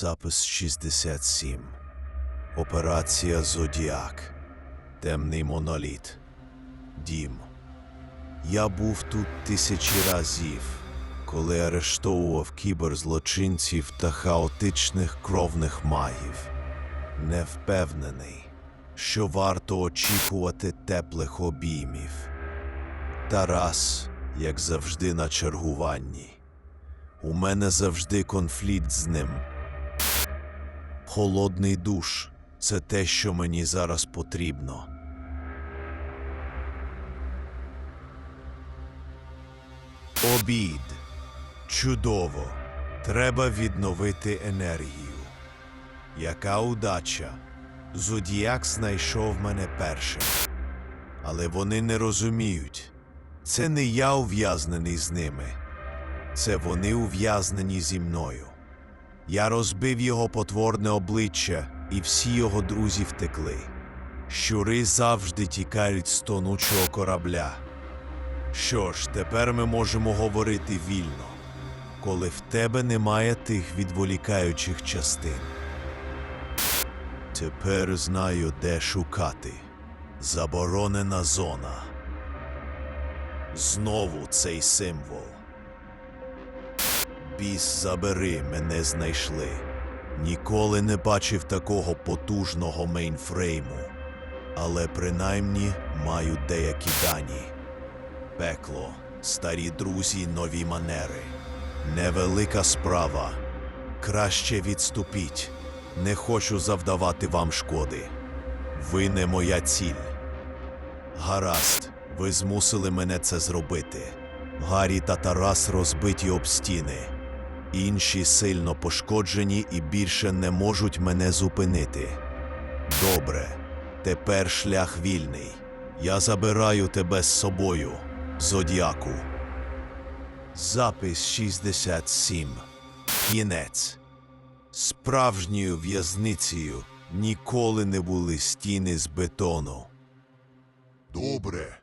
Запис 67. Операція Зодіак. Темний моноліт. Дім. Я був тут тисячі разів, коли арештовував кіберзлочинців та хаотичних кровних магів. Не впевнений, що варто очікувати теплих обіймів. Тарас, як завжди, на чергуванні. У мене завжди конфлікт з ним. Холодний душ це те, що мені зараз потрібно. Обід. Чудово. Треба відновити енергію. Яка удача. Зодіак знайшов мене першим. Але вони не розуміють. Це не я ув'язнений з ними. Це вони ув'язнені зі мною. Я розбив його потворне обличчя, і всі його друзі втекли. Щури завжди тікають з тонучого корабля. Що ж, тепер ми можемо говорити вільно, коли в тебе немає тих відволікаючих частин. Тепер знаю, де шукати. Заборонена зона. Знову цей символ. Біс забери, мене знайшли. Ніколи не бачив такого потужного мейнфрейму. Але принаймні маю деякі дані. Пекло, старі друзі, нові манери. Невелика справа. Краще відступіть. Не хочу завдавати вам шкоди. Ви не моя ціль. Гаразд, ви змусили мене це зробити. Гаррі та Тарас розбиті об стіни. Інші сильно пошкоджені і більше не можуть мене зупинити. Добре, тепер шлях вільний. Я забираю тебе з собою, Зодіаку. Запис 67. Кінець. Справжньою в'язницею ніколи не були стіни з бетону. Добре,